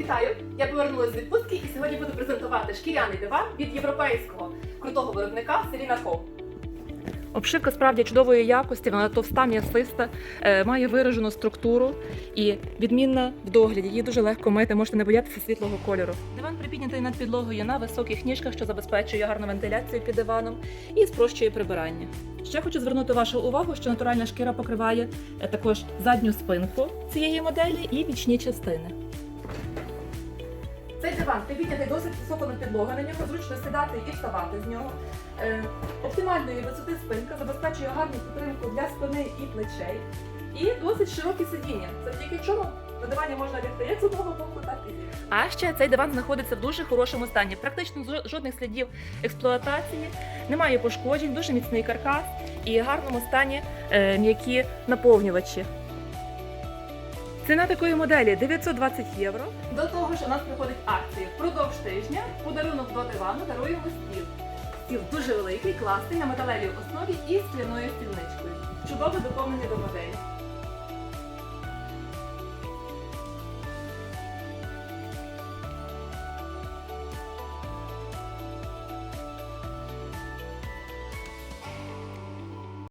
Вітаю! Я повернулася з відпустки і сьогодні буду презентувати шкіряний диван від європейського крутого виробника Селіна Хоу. Обшивка справді чудової якості, вона товста, м'ясиста, е, має виражену структуру і відмінна в догляді. Її дуже легко мити, можете не боятися світлого кольору. Диван припіднятий над підлогою на високих ніжках, що забезпечує гарну вентиляцію під диваном і спрощує прибирання. Ще хочу звернути вашу увагу, що натуральна шкіра покриває е, також задню спинку цієї моделі і бічні частини. Цей диван піднятий досить високо на підлогу, на нього зручно сідати і вставати з нього. Е, оптимальної висоти спинка забезпечує гарну підтримку для спини і плечей. І досить широкі сидіння, завдяки чому на дивані можна лягти як з одного боку, так і. А ще цей диван знаходиться в дуже хорошому стані. Практично жодних слідів експлуатації, немає пошкоджень, дуже міцний каркас і в гарному стані е, м'які наповнювачі. Ціна такої моделі 920 євро. До того ж, у нас приходить акція. Впродовж тижня подарунок до дивану даруємо стіл. Стіл дуже великий, класний, на металевій основі і скляною стільничкою. Чудове доповнення до моделі.